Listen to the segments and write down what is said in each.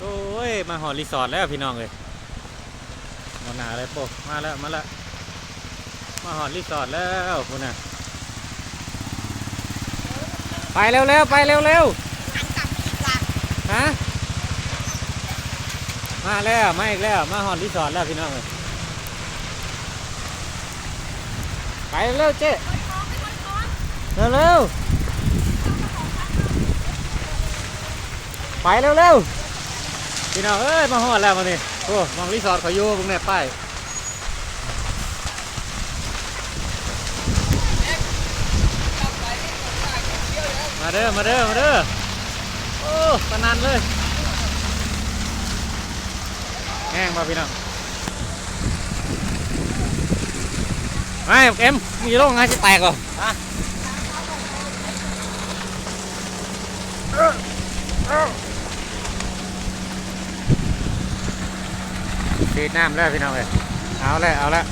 โอ้ย มาหอรีสอร์ทแล้วพี่น้องเลยมาหนาเลยโปะมาแล้ว มาแล้ว มาหอรีสอร์ทแล้วคุณน่ะ ไปเร็วเร็วๆไปเร็วเร็วหันกลับมาอีกล่ะๆฮะ มาแล้วมาอีกแล้ว มาหอรีสอร์ทแล้วพี่น้องเลยไปเร็วเจ๊เร็วเร็วๆไปเร็วเร็วๆ พี่น้องเอ้ยมาหอดแล้วมานี่โอ้มองรีสอร์ทเขาอยู่ตรงนี้ป้ายมาเด้อมาเด้อมาเด้อโอ้ปนันเลยแห้งป่ะพี่น้องไม่เอ็มมีโรคไงจะแตกเหรอ ฉีดน้ำแล้วพี่น้องเลยเอาเลยเอาละ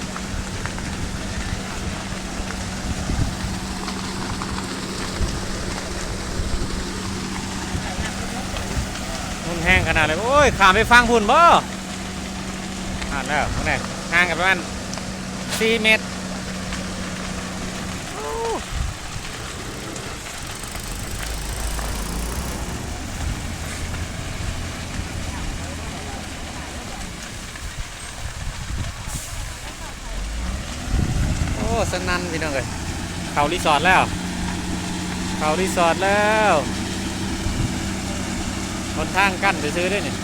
มันแห้งขนาดเลยโอ้ยขามไปฟังพุ่นบ่อ่านแล้วตรงไหนห่างกันประมาณสี่เมตรโอ้โอ้ สนั่นพี่น้องเลยเขารีสอร์ทแล้ว เขารีสอร์ทแล้วคนทางกั้นไปซื้อได้นี่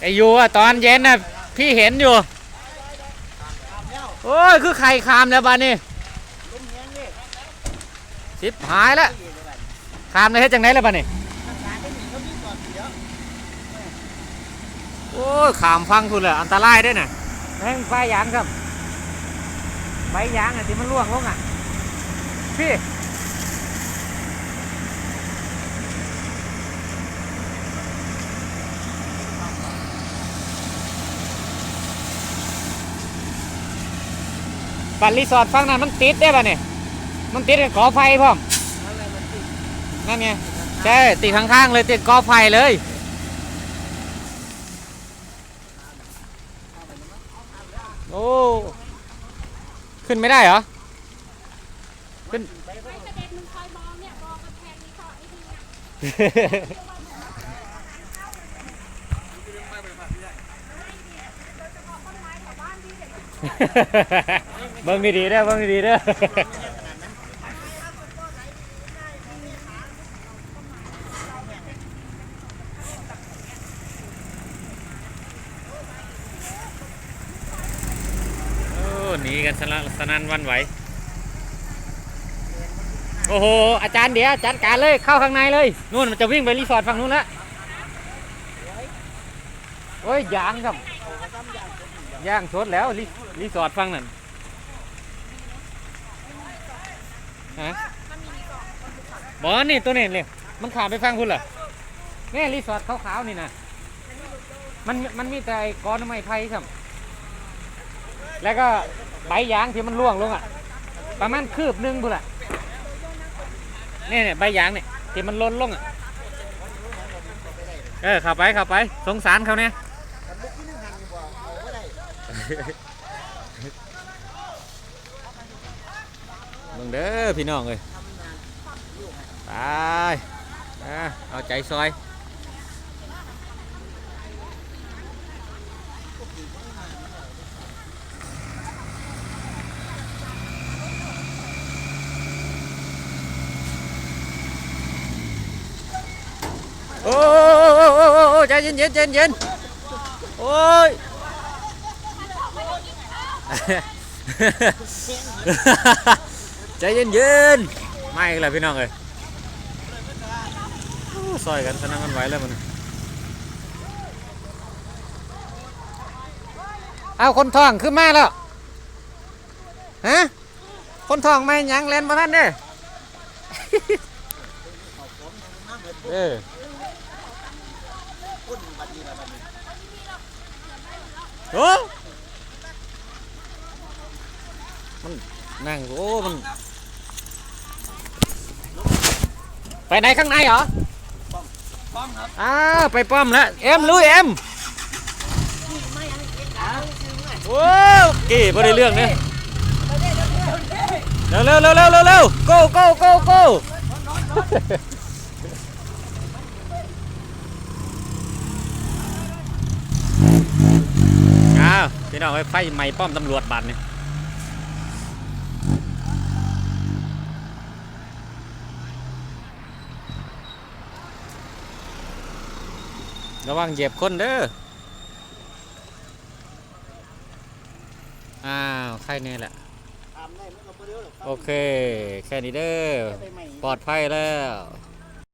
ไอยูอะตอนเย็นน่ะพี่เห็นอยู่ โอ้ย คือไข่คามแล้วบ้านนี้ สิบหายแล้วคามเลยเฮ็ดจังไหนแล้วบ้านนี้โอ้ยขามฟังคุณเลยอันตรายด้วยน่ะแห้งไฟยางครับใบยางอะที่มันร่วงลงอะพี่บัตรรีสอร์ทฟังนั้นมันติดได้ป่ะเนี่ย มันติดกับกอไฟพร้อมนั่นไงใช่ติดข้างๆเลยติดกอไฟเลยโอ้ขึ้นไม่ได้เหรอขึ้นเด็กมึงคอยมองเนี่ยมองกระแพงนี่เขาไอ้นี่นะเบิ้งดีๆเด้อเบิ้งดีๆเด้อโอ้หนี กันสนั่นสนันวันไหว โอ้โห อาจารย์เดี๋ยวจัดการเลยเข้าข้างในเลยนู่นมันจะวิ่งไปรีสอร์ทฝั่งนู้นล้วโอ้ยยางครับย่างสดแล้วรีรีสอร์ทฝั่งนั้นฮะบอนี่ตัวนี้เลยมันขาไปฟังคุณเหรอนี่รีสอร์ทขาวๆนี่นะมันมันมีแต่ไอ้กอนไม้ไผ่ครับ แล้วก็ ใบยางที่มันร่วงลงอะ ประมาณคืบหนึงพุ่นอะเนี่ยเนี่ยใบยางเนี่ยที่มันล้นลงอะ เออข้าไปข้าไป สงสารเขาเนี่ยมึงเด้อพี่น้องเลยไปเอาใจซอย โอ้โอ้โอ้โอ้โอ้ใจเย็นเย็นใจเย็นโอ้ยใจเย็นเย็นไม่อีกแล้วพี่น้องเลยซอยกันสนั่งกันไหวแล้วมันเอาคนทองขึ้นมาแล้วฮะคนทองไม่ยังเล่นมาท่านเด้อเออ โอ้มันนั่งโอ้มัน ไปไหนข้างในเหรอป้อมครับอ้าวไปป้อมแล้วเอ็มลุยเอ็มโว้าวกี่พอได้เรื่องเนี่ยเร็วเร็วเร็วเร็วเร็วเร็ว go go go go อ้าวพี่น้องไปไฟใหม่ป้อมตำรวจบัตรนี่ระวังเหยียบคนเด้อ อ้าวใครเนี่ยแหละทำได้มันก็บ่เด้อโอเค แค่นี้เด้อไปใหม่ปลอดภัยแล้ว